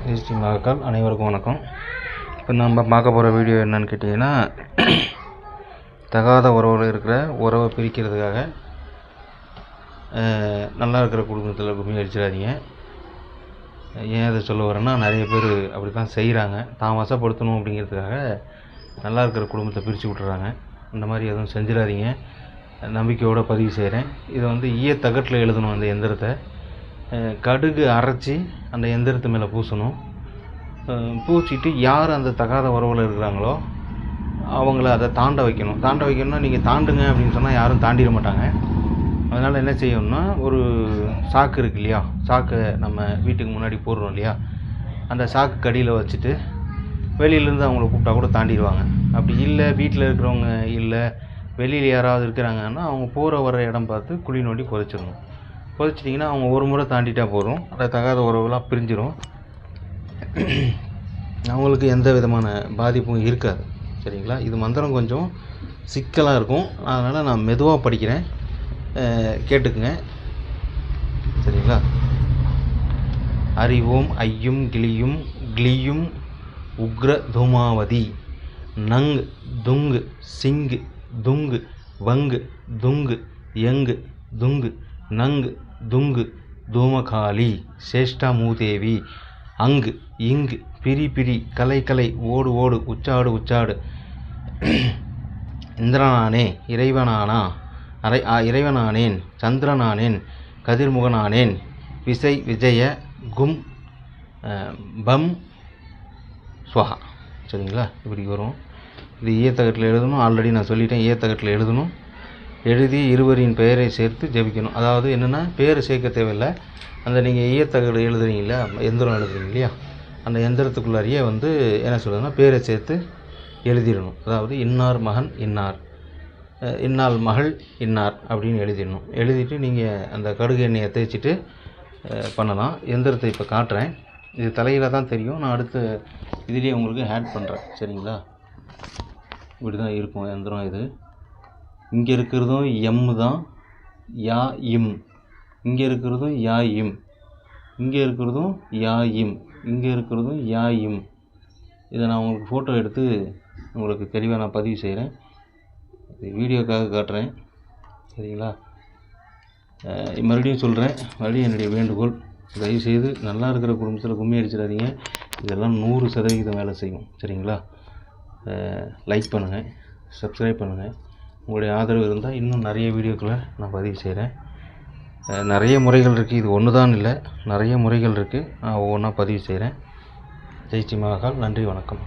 GST Mahakal அனைவருக்கும் வணக்கம். இப்போ நம்ம பார்க்க போகிற வீடியோ என்னன்னு கேட்டிங்கன்னா தகாத உறவில் இருக்கிற உறவை பிரிக்கிறதுக்காக நல்லா இருக்கிற குடும்பத்தில் கும்மி அடிச்சிடாதீங்க ஏன் அதை சொல்ல வரேன்னா நிறைய பேர் அப்படி தான் செய்கிறாங்க தான் வசப்படுத்தணும் அப்படிங்கிறதுக்காக நல்லா இருக்கிற குடும்பத்தை பிரித்து விட்டுறாங்க. இந்த மாதிரி எதுவும் செஞ்சிடாதீங்க. நம்பிக்கையோடு பதிவு செய்கிறேன் இதை வந்து ஈய தகட்டில் எழுதணும் அந்த எந்திரத்தை. கடுகு அரைச்சி அந்த எந்திரத்து மேலே பூசணும். பூச்சிட்டு பூசிட்டு யார் அந்த தகாத உறவில் இருக்கிறாங்களோ அவங்கள அதை தாண்ட வைக்கணும். தாண்ட வைக்கணும்னா நீங்கள் தாண்டுங்க அப்படின்னு சொன்னால் யாரும் தாண்டிட மாட்டாங்க. அதனால் என்ன செய்யணும்னா ஒரு சாக்கு இருக்கு இல்லையா? சாக்கை நம்ம வீட்டுக்கு முன்னாடி போடுறோம் இல்லையா? அந்த சாக்கு கடியில் வச்சுட்டு வெளியிலேருந்து அவங்கள கூப்பிட்டா கூட தாண்டிடுவாங்க. அப்படி இல்லை வீட்டில் இருக்கிறவங்க இல்லை வெளியில் யாராவது இருக்கிறாங்கன்னா அவங்க போகிற வர இடம் பார்த்து குழி நோண்டி புதைச்சிடணும் புதைச்சிட்டிங்கன்னா அவங்க ஒரு முறை தாண்டிட்டா போதும். அந்த தகாத உறவுலாம் பிரிஞ்சிடும் அவங்களுக்கு எந்த விதமான பாதிப்பும் இருக்காது. சரிங்களா? இது மந்திரம் கொஞ்சம் சிக்கலாக இருக்கும். அதனால் நான் மெதுவாக படிக்கிறேன். கேட்டுக்குங்க. சரிங்களா? அறிவோம் ஐயும் கிளியும் கிளியும் உக்ர தூமாவதி. நங் துங்கு சிங்கு துங்கு வங்கு துங்கு எங்கு துங்கு நங்கு துங்கு தூமகாளி சேஷ்டாமூதேவி அங்கு இங்கு பிரி பிரி கலை கலை ஓடு ஓடு உச்சாடு உச்சாடு. இந்திரனானே இறைவனானா அரை இறைவனானேன் சந்திரனானேன் கதிர்முகனானேன் விசை விஜய கும் பம் ஸ்வஹா. சரிங்களா? இப்படி வரும். இது ஈயத்தகட்டில் எழுதணும். ஆல்ரெடி நான் சொல்லிட்டேன் ஈயத்தகட்டில் எழுதணும். எழுதி இருவரின் பெயரை சேர்த்து ஜெபிக்கணும். அதாவது என்னென்னா பேர் சேர்க்க தேவையில்லை. அந்த நீங்கள் ஈயத்தகடு எழுதுறீங்களா எந்திரம் எழுதுறீங்க இல்லையா? அந்த எந்திரத்துக்குள்ளாரியே வந்து என்ன சொல்கிறதுனா பேரை சேர்த்து எழுதிடணும். அதாவது இன்னார் மகன் இன்னார். இன்னால் மகள் இன்னார் அப்படின்னு எழுதிடணும். எழுதிட்டு நீங்கள் அந்த கடுகு எண்ணெயை தேய்ச்சிட்டு பண்ணலாம். எந்திரத்தை இப்போ காட்டுறேன். இது தலையில் தான் தெரியும். நான் அடுத்த இதுலேயே உங்களுக்கு ஆட் பண்ணுறேன் சரிங்களா? இப்படி தான் இருக்கும் எந்திரம் இது. இங்கே இருக்கிறதும் எம் தான். யா இம். இங்கே இருக்கிறதும் யா இம். இங்கே இருக்கிறதும் யா இம். இங்கே இருக்கிறதும் யா இம். இதை நான் உங்களுக்கு ஃபோட்டோ எடுத்து உங்களுக்கு தெளிவாக நான் பதிவு செய்கிறேன் இது வீடியோக்காக காட்டுறேன். சரிங்களா? மறுபடியும் சொல்கிறேன் மறுபடியும் என்னுடைய வேண்டுகோள். தயவுசெய்து நல்லா இருக்கிற குடும்பத்தில் கும்மி அடிச்சிடாதீங்க. இதெல்லாம் நூறு சதவிகிதம் வேலை செய்யும். சரிங்களா? லைக் பண்ணுங்கள் சப்ஸ்கிரைப் பண்ணுங்கள் உங்களுடைய ஆதரவு இருந்தால் இன்னும் நிறைய வீடியோக்களை நான் பதிவு செய்கிறேன். நிறைய முறைகள் இருக்குது. இது ஒன்று தான் இல்லை. நிறைய முறைகள் இருக்குது. நான் ஒவ்வொன்றா பதிவு செய்கிறேன். ஜெய்ச்சி மகால் நன்றி வணக்கம்.